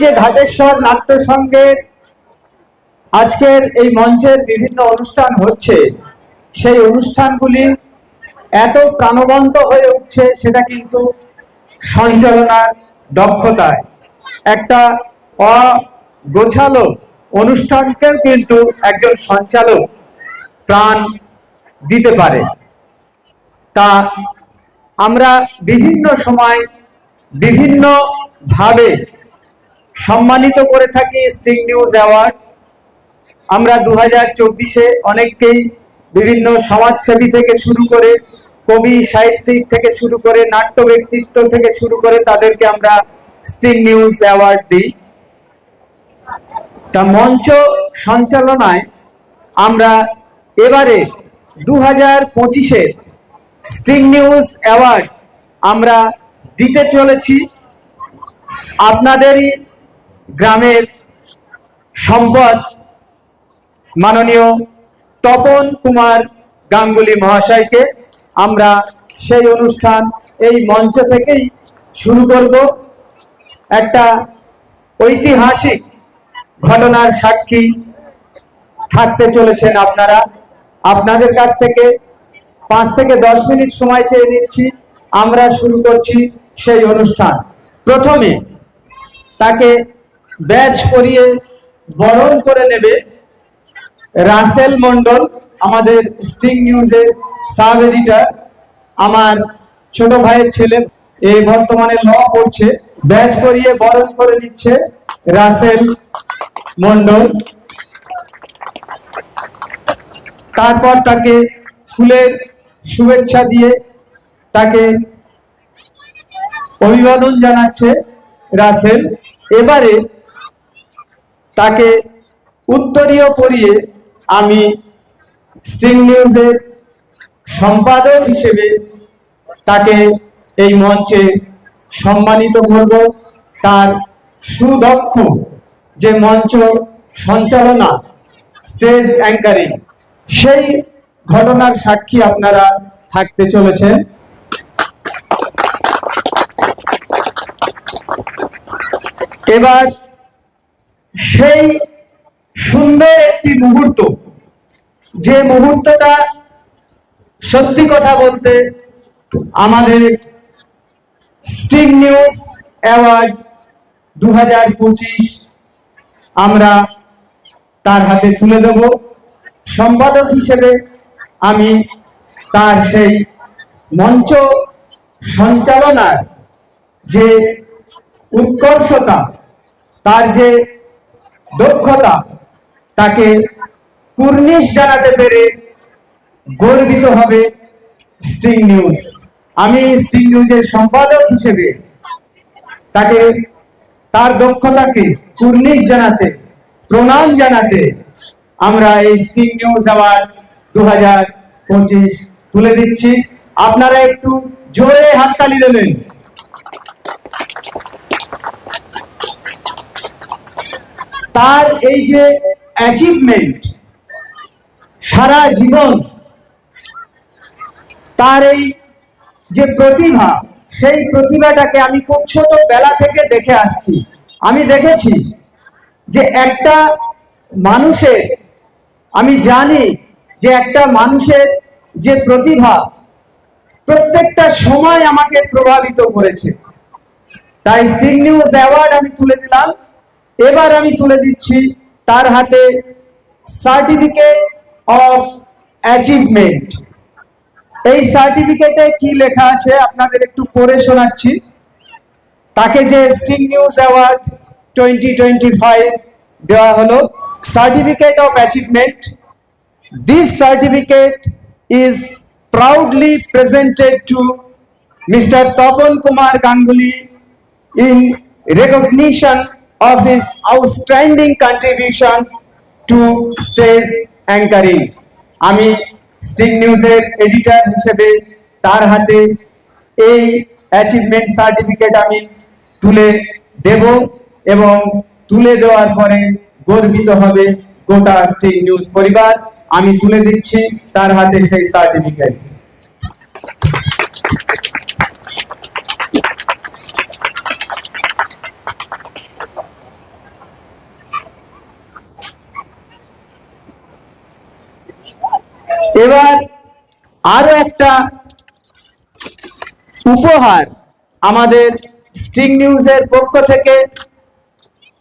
যে ঘাটেশ্বর নাট্য সংঘের আজকের এই মঞ্চের বিভিন্ন অনুষ্ঠান হচ্ছে, সেই অনুষ্ঠানগুলি এত প্রাণবন্ত হয়ে উঠছে সেটা কিন্তু সঞ্চালনার দক্ষতায়। একটা অগোছালো অনুষ্ঠানকেও কিন্তু একজন সঞ্চালক প্রাণ দিতে পারে। তা আমরা বিভিন্ন সময় বিভিন্ন ভাবে সম্মানিত করে থাকি স্টিং নিউজ অ্যাওয়ার্ড আমরা দু হাজার চব্বিশে অনেককেই বিভিন্ন সমাজসেবী থেকে শুরু করে কবি, সাহিত্যিক থেকে শুরু করে নাট্য ব্যক্তিত্ব থেকে শুরু করে তাদেরকে আমরা স্টিং নিউজ অ্যাওয়ার্ড দিই। তা মঞ্চ সঞ্চালনায় আমরা এবারে দু হাজার পঁচিশের স্টিং নিউজ অ্যাওয়ার্ড আমরা দিতে চলেছি। আপনাদেরই গ্রামের সম্পদ মাননীয় তপন কুমার গাঙ্গুলি মহাশয়কে আমরা সেই অনুষ্ঠান এই মঞ্চ থেকেই শুরু করব। একটা ঐতিহাসিক ঘটনার সাক্ষী থাকতে চলেছেন আপনারা। আপনাদের কাছ থেকে পাঁচ থেকে দশ মিনিট সময় চেয়ে নিচ্ছি। আমরা শুরু করছি সেই অনুষ্ঠান। প্রথমে তাকে ব্যাচ পরিয়ে বরণ করে নেবে রাসেল মন্ডল আমাদের স্টিং নিউজের সাব এডিটর, আমার ছোট ভাইয়ের ছেলে, এই বর্তমানে ল পড়ছে, ব্যাচ পরিয়ে বরণ করে নিচ্ছে রাসেল মন্ডল তারপর তাকে ফুলের শুভেচ্ছা দিয়ে তাকে অভিবাদন জানাচ্ছে রাসেল। এবারে তাকে উত্তরীয় পরিয়ে আমি স্ট্রিং নিউজের সম্পাদক হিসেবে তাকে এই মঞ্চে সম্মানিত করব। তার সুদক্ষ যে মঞ্চ সঞ্চালনা, স্টেজ অ্যাঙ্কারিং, সেই ঘটনার সাক্ষী আপনারা থাকতে চলেছেন। এবার সেই সুন্দর একটি মুহূর্ত, যে মুহূর্তটা সত্যি কথা বলতে আমাদের স্টিং নিউজ অ্যাওয়ার্ড দু হাজার পঁচিশ আমরা তার হাতে তুলে দেব। সম্পাদক হিসেবে আমি তার সেই মঞ্চ সঞ্চালনার যে উৎকর্ষতা, তার যে দক্ষতা তাকে কুর্নিশ জানাতে পেরে গর্বিত হবে স্টিং নিউজ। আমি স্ট্রিং নিউজের সম্পাদক হিসেবে তাকে তার দক্ষতাকে কুর্নিশ জানাতে, প্রণাম জানাতে আমরা এই স্টিং নিউজ অ্যাওয়ার্ড দু হাজার পঁচিশ তুলে দিচ্ছি। আপনারা একটু জোরে হাততালি দেবেন। তার এই যে অ্যাচিভমেন্ট সারা জীবন তার এই যে প্রতিভা, সেই প্রতিভাটাকে আমি খুব ছোট বেলা থেকে দেখে আসছি। আমি দেখেছি যে একটা মানুষের, আমি জানি যে একটা মানুষের যে প্রতিভা প্রত্যেকটা সময় আমাকে প্রভাবিত করেছে। তাই স্টিং নিউজ অ্যাওয়ার্ড আমি তুলে দিলাম। এবার আমি তুলে দিচ্ছি তার হাতে সার্টিফিকেট অফ অ্যাচিভমেন্ট এই সার্টিফিকেটে কি লেখা আছে আপনাদের একটু পড়ে শোনাচ্ছি তাকে যে sting news award twenty twenty five দেওয়া হলো certificate of achievement this certificate is proudly presented to Mr. Tapan Kumar Ganguly in recognition of his outstanding contributions to stage anchoring. আমি স্টিং নিউজের এডিটর হিসেবে তার হাতে এই অ্যাচিভমেন্ট সার্টিফিকেট আমি তুলে দেব এবং তুলে দেওয়ার পরে গর্বিত হবে গোটা স্টিং নিউজ পরিবার আমি তুলে দিচ্ছি তার হাতে সেই সার্টিফিকেট এবার আরও একটা উপহার আমাদের স্টিং নিউজের পক্ষ থেকে।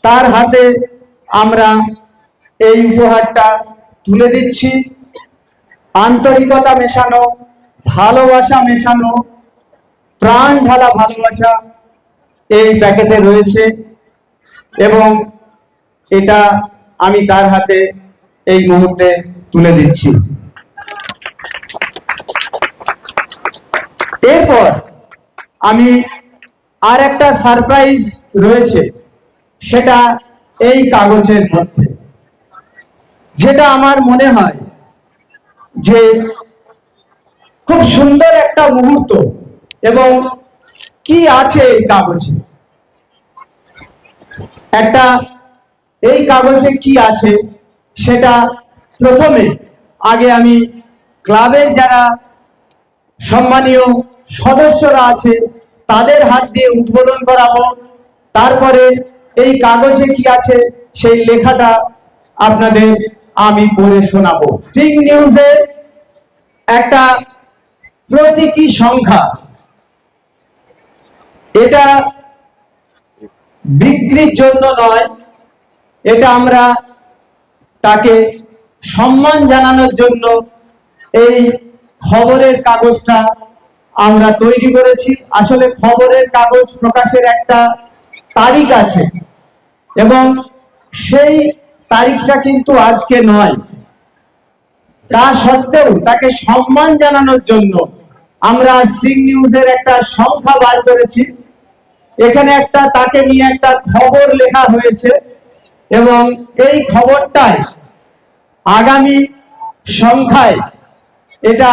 তার হাতে আমরা এই উপহারটা তুলে দিচ্ছি। আন্তরিকতা মেশানো, ভালোবাসা মেশানো, প্রাণ ঢালা ভালোবাসা এই প্যাকেটে রয়েছে এবং এটা আমি তার হাতে এই মুহূর্তে তুলে দিচ্ছি। আমি আর একটা সারপ্রাইজ রয়েছে, সেটা এই কাগজের মধ্যে। যেটা আমার মনে হয় যে খুব সুন্দর একটা মুহূর্ত এবং কি আছে এই কাগজে? একটা, এই কাগজে কি আছে সেটা প্রথমে আগে আমি ক্লাবের যারা সম্মানীয় সদস্যরা আছে, তাদের হাত দিয়ে উদ্বোধন করাবো। তারপরে এই কাগজে কি আছে সেই লেখাটা আপনাদের আমি পড়ে শোনাবো। স্টিং নিউজের একটা প্রতীকী সংখ্যা। এটা বিক্রির জন্য নয়, এটা আমরা তাকে সম্মান জানানোর জন্য এই খবরের কাগজটা আমরা তৈরি করেছি। আসলে খবরের কাগজ প্রকাশের একটা তারিখ আছে। এবং সেই তারিখটা কিন্তু আজকে নয়। তা সত্ত্বেও তাকে সম্মান জানানোর জন্য আমরা স্ট্রিং নিউজের একটা সংখ্যা বার করেছি। এখানে একটা, তাকে নিয়ে একটা খবর লেখা হয়েছে। এবং এই খবরটায় আগামী সংখ্যায় এটা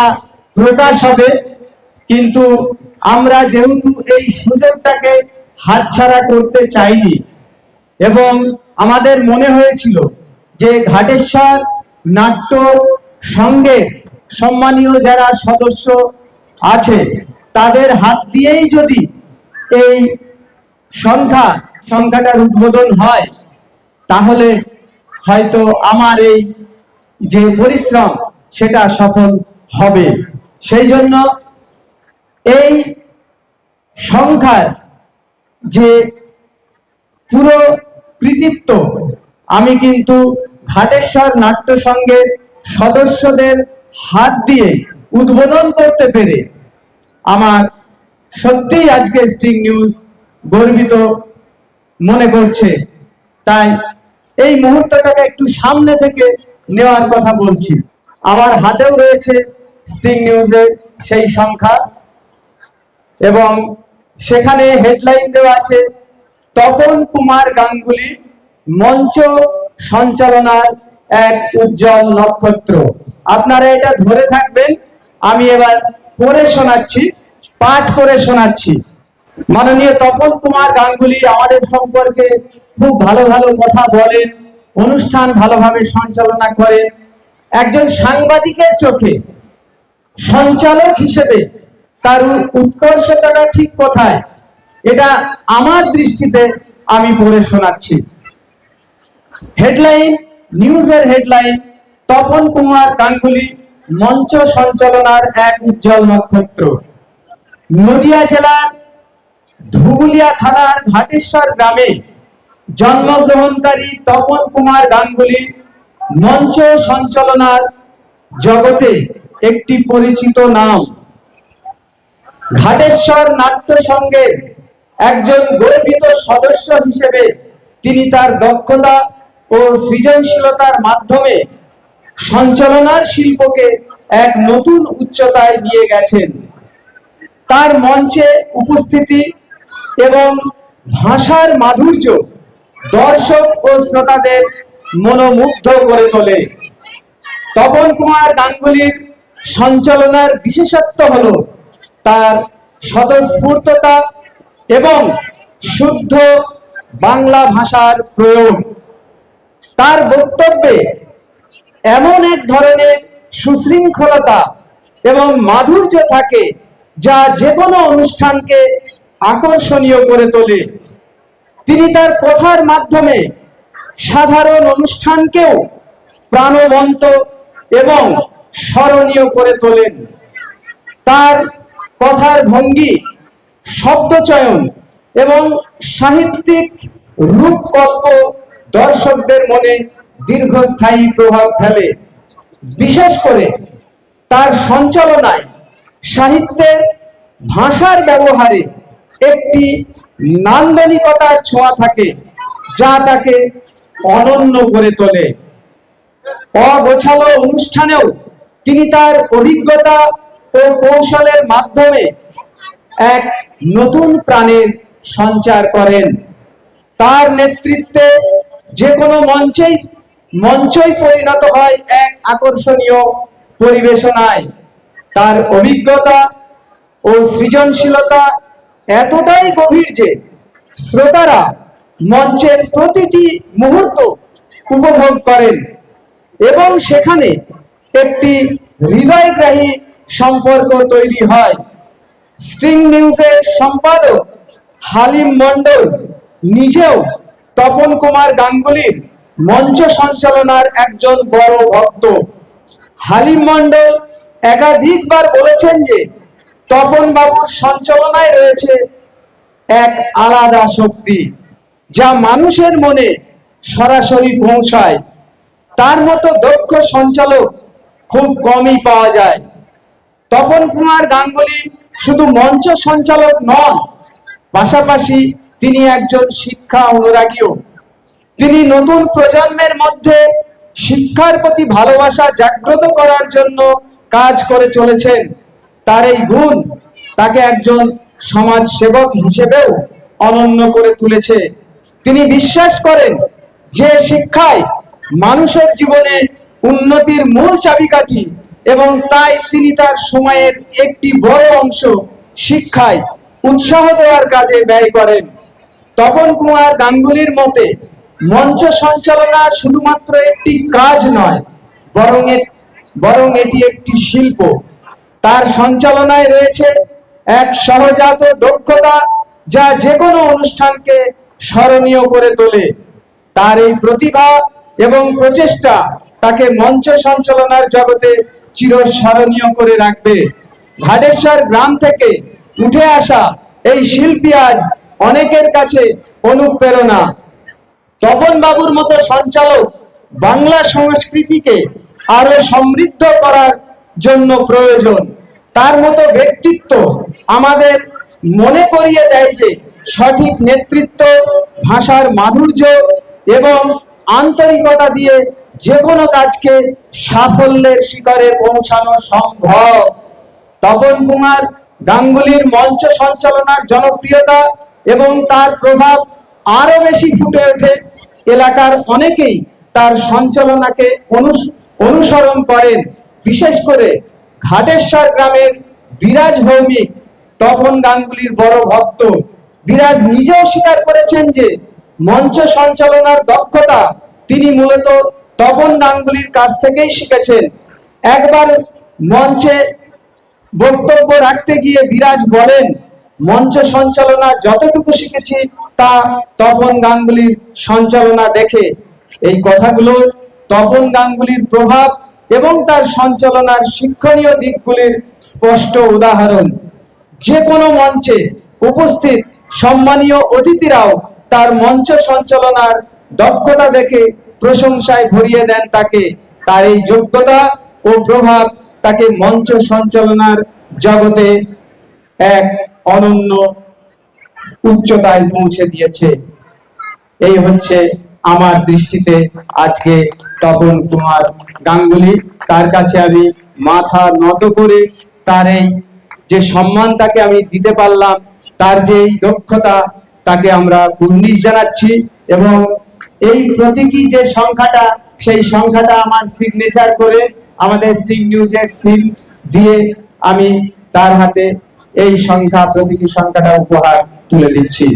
প্রকাশ হবে। কিন্তু আমরা যেহেতু এই সুযোগটাকে হাতছাড়া করতে চাইনি, এবং আমাদের মনে হয়েছিল যে ঘাটেশ্বর নাট্য সঙ্গে সম্মানীয় যারা সদস্য আছে, তাদের হাত দিয়েই যদি এই সংখ্যা, সংখ্যাটার উদ্বোধন হয়, তাহলে হয়তো আমার এই যে পরিশ্রম, সেটা সফল হবে। সেই জন্য এই সংখ্যার যে পুরো কৃতিত্ব, আমি কিন্তু ঘাটেশ্বর নাট্য সঙ্গের সদস্যদের হাত দিয়ে উদ্বোধন করতে পেরে আমার সত্যিই আজকে স্টিং নিউজ গর্বিত মনে করছে। তাই এই মুহূর্তটাকে একটু সামনে থেকে নেওয়ার কথা বলছি। আমার হাতেও রয়েছে স্টিং নিউজের সেই সংখ্যা। এবং সেখানে হেডলাইন দেওয়া আছে, তপন কুমার গাঙ্গুলি মঞ্চ সঞ্চালনার এক উজ্জ্বল নক্ষত্র। আপনারা এটা ধরে থাকবেন, আমি এবার পড়ে শোনাচ্ছি, পাঠ করে শোনাচ্ছি। মাননীয় তপন কুমার গাঙ্গুলি আমাদের সম্পর্কে খুব ভালো ভালো কথা বলেন, অনুষ্ঠান ভালোভাবে সঞ্চালনা করেন। একজন সাংবাদিকের চোখে সঞ্চালক হিসেবে তার উৎকর্ষতাটা ঠিক কোথায়? এটা আমার দৃষ্টিতে আমি পড়ে শোনাচ্ছি। হেডলাইন, নিউজের হেডলাইন, তপন কুমার গাঙ্গুলি, মঞ্চ সঞ্চালনার এক উজ্জ্বল নক্ষত্র। নদিয়া জেলার ধুবুলিয়া থানার ঘাটেশ্বর গ্রামে জন্মগ্রহণকারী তপন কুমার গাঙ্গুলি মঞ্চ সঞ্চালনার জগতে একটি পরিচিত নাম। ঘাটেশ্বর নাট্য সংঘের একজন গর্বিত সদস্য হিসেবে তিনি তার দক্ষতা ও সৃজনশীলতার মাধ্যমে সঞ্চালনার শিল্পকে এক নতুন উচ্চতায় নিয়ে গেছেন। তার মঞ্চে উপস্থিতি এবং ভাষার মাধুর্য দর্শক ও শ্রোতাদের মনোমুগ্ধ করে তোলে। তপন কুমার গাঙ্গুলির সঞ্চালনার বিশেষত্ব হলো তার স্বতঃস্ফূর্ততা এবং শুদ্ধ বাংলা ভাষার প্রয়োগ। তার বক্তব্যে এমন এক ধরনের সুশৃঙ্খলতা এবং মাধুর্য থাকে যা যে কোনো অনুষ্ঠানকে আকর্ষণীয় করে তোলে। তিনি তার কথার মাধ্যমে সাধারণ অনুষ্ঠানকেও প্রাণবন্ত এবং স্মরণীয় করে তোলেন। তার কথার ভঙ্গি, শব্দচয়ন এবং সাহিত্যিক রূপকল্প দর্শকদের মনে দীর্ঘস্থায়ী প্রভাব ফেলে। বিশেষ করে তার সঞ্চালনায় সাহিত্যের ভাষার ব্যবহারে একটি নান্দনিকতার ছোঁয়া থাকে, যা তাকে অনন্য করে তোলে। অগোছালো অনুষ্ঠানেও তিনি তার অভিজ্ঞতা ও কৌশলের মাধ্যমে এক নতুন প্রাণের সঞ্চার করেন। তার নেতৃত্বে যে কোনো মঞ্চেই, মঞ্চই পরিণত হয় এক আকর্ষণীয় পরিবেশনায়। তার অভিজ্ঞতা ও সৃজনশীলতা এতটাই গভীর যে শ্রোতারা মঞ্চের প্রতিটি মুহূর্ত উপভোগ করেন এবং সেখানে একটি হৃদয়গ্রাহী সম্পর্ক তৈরি হয়। স্ট্রিং নিউজের সম্পাদক হালিম মন্ডল নিজেও তপন কুমার গাঙ্গুলির মঞ্চ সঞ্চালনার একজন বড় ভক্ত। হালিম মন্ডল একাধিকবার বলেছেন যে তপন বাবুর সঞ্চালনায় রয়েছে এক আলাদা শক্তি যা মানুষের মনে সরাসরি পৌঁছায়। তার মতো দক্ষ সঞ্চালক খুব কমই পাওয়া যায়। তপন কুমার গাঙ্গুলি শুধু মঞ্চ সঞ্চালক নন, পাশাপাশি তিনি একজন শিক্ষা অনুরাগীও। তিনি নতুন প্রজন্মের মধ্যে শিক্ষার প্রতি ভালোবাসা জাগ্রত করার জন্য কাজ করে চলেছেন। তার এই গুণ তাকে একজন সমাজ সেবক হিসেবেও অনন্য করে তুলেছে। তিনি বিশ্বাস করেন যে শিক্ষায় মানুষের জীবনে উন্নতির মূল চাবিকাঠি এবং তাই তিনি তার সময়ের একটি বড় অংশ শিক্ষায় উৎসাহ দেওয়ার কাজে ব্যয় করেন। তপন কুমার গাঙ্গুলির মতে, মঞ্চ সঞ্চালনা শুধুমাত্র একটি কাজ নয়, বরং বরং এটি একটি শিল্প। তার সঞ্চালনায় রয়েছে এক সহজাত দক্ষতা যা যে কোনো অনুষ্ঠানকে স্মরণীয় করে তোলে। তার এই প্রতিভা এবং প্রচেষ্টা তাকে মঞ্চ সঞ্চালনার জগতে চিরস্মরণীয় করে রাখবে। ঘাটেশ্বর গ্রাম থেকে উঠে আসা এই শিল্পী আজ অনেকের কাছে অনুপ্রেরণা। তপন বাবুর মতো সঞ্চালক বাংলা সংস্কৃতিকে আরও সমৃদ্ধ করার জন্য প্রয়োজন। তার মতো ব্যক্তিত্ব আমাদের মনে করিয়ে দেয় যে সঠিক নেতৃত্ব, ভাষার মাধুর্য এবং আন্তরিকতা দিয়ে যে কোনো কাজকে সাফল্যের শিকারে পৌঁছানো সম্ভব। তপন কুমার গাঙ্গুলির মঞ্চ সঞ্চালনার জনপ্রিয়তা এবং তার প্রভাব আরও বেশি ফুটে ওঠে। এলাকার অনেকেই তার সঞ্চালনাকে অনুসরণ করেন। বিশেষ করে ঘাটেশ্বর গ্রামের বিরাজ ভৌমিক তপন গাঙ্গুলির বড় ভক্ত। বিরাজ নিজেও স্বীকার করেছেন যে মঞ্চ সঞ্চালনার দক্ষতা তিনি মূলত তপন গাঙ্গুলির কাছ থেকেই শিখেছেন। একবার মঞ্চে বক্তব্য রাখতে গিয়ে বিরাজ বলেন মঞ্চ সঞ্চালনা যতটুকু শিখেছি তা তপন গাঙ্গুলির সঞ্চালনা দেখে। এই কথাগুলো তপন গাঙ্গুলির প্রভাব এবং তার সঞ্চালনার শিক্ষণীয় দিকগুলির স্পষ্ট উদাহরণ। যে কোনো মঞ্চে উপস্থিত সম্মানীয় অতিথিরাও তার মঞ্চ সঞ্চালনার দক্ষতা দেখে প্রশংসায় ভরিয়ে দেন তাকে। তার এই যোগ্যতা ও প্রভাব তাকে মঞ্চ সঞ্চালনার জগতে এক অনন্য উচ্চতায় পৌঁছে দিয়েছে। এই হচ্ছে আমার দৃষ্টিতে আজকে তপন কুমার গাঙ্গুলি। তার কাছে আমি মাথা নত করে তার এই যে সম্মান তাকে আমি দিতে পারলাম, তার যে দক্ষতা তাকে আমরা কুর্নিশ জানাচ্ছি এবং এই প্রতীকী যে সংখ্যাটা, সেই সংখ্যাটা আমার সিগনেচার করে আমাদের স্টিং নিউজের সিল দিয়ে আমি তার হাতে এই সংখ্যা, প্রতীকী সংখ্যাটা উপহার তুলে দিচ্ছি।